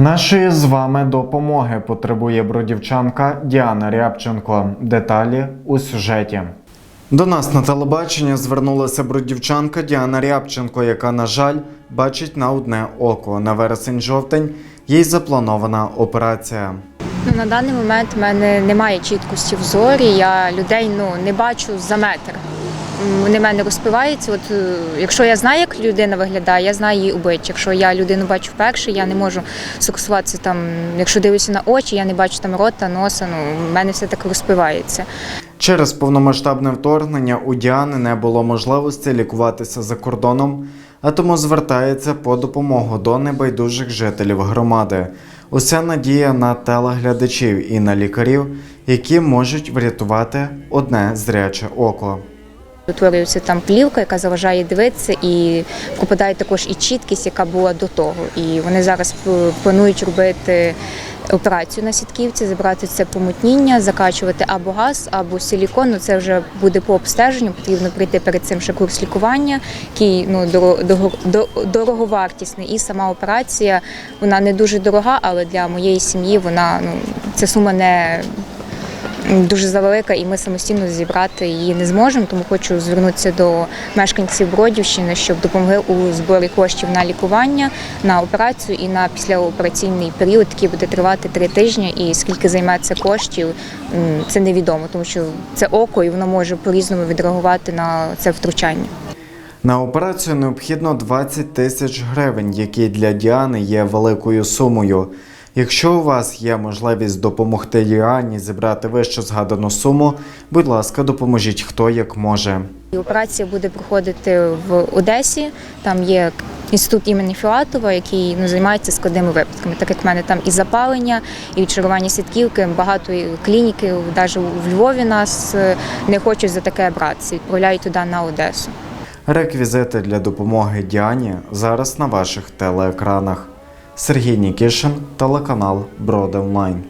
Нашої з вами допомоги потребує бродівчанка Діана Рябченко. Деталі у сюжеті. До нас на телебачення звернулася бродівчанка Діана Рябченко, яка, на жаль, бачить на одне око. На вересень-жовтень їй запланована операція. Ну, на даний момент в мене немає чіткості в зорі. Я людей ну, не бачу за метр. Вони мене розпиваються. От, е, якщо я знаю, як людина виглядає, я знаю її обличчя. Якщо я людину бачу вперше, я не можу сфокусуватися там. Якщо дивлюся на очі, я не бачу там рота, носа. Ну, в мене все так розпивається. Через повномасштабне вторгнення у Діани не було можливості лікуватися за кордоном, а тому звертається по допомогу до небайдужих жителів громади. Уся надія на телеглядачів і на лікарів, які можуть врятувати одне зряче око. Утворюється там плівка, яка заважає дивитися, і попадає також і чіткість, яка була до того. І вони зараз планують робити операцію на сітківці, забрати це помутніння, закачувати або газ, або силікон. Ну, Це вже буде по обстеженню. Потрібно прийти перед цим ще курс лікування, який ну дороговартісний. І сама операція вона не дуже дорога, але для моєї сім'ї вона ну ця сума не дуже завелика, і ми самостійно зібрати її не зможемо. Тому хочу звернутися до мешканців Бродівщини, щоб допомогли у зборі коштів на лікування, на операцію і на післяопераційний період, який буде тривати три тижні. І скільки займе це коштів, це невідомо, тому що це око, і воно може по-різному відреагувати на це втручання. На операцію необхідно 20 тисяч гривень, які для Діани є великою сумою. Якщо у вас є можливість допомогти Діані зібрати вище згадану суму, будь ласка, допоможіть хто як може. Операція буде проходити в Одесі. Там є інститут імені Філатова, який ну, займається складними випадками. Так як в мене там і запалення, і відчарування сітківки, багато клініки, навіть в Львові нас е, не хочуть за таке братися, відправляють туди на Одесу. Реквізити для допомоги Діані зараз на ваших телеекранах. Сергій Нікішин, телеканал Броди Онлайн.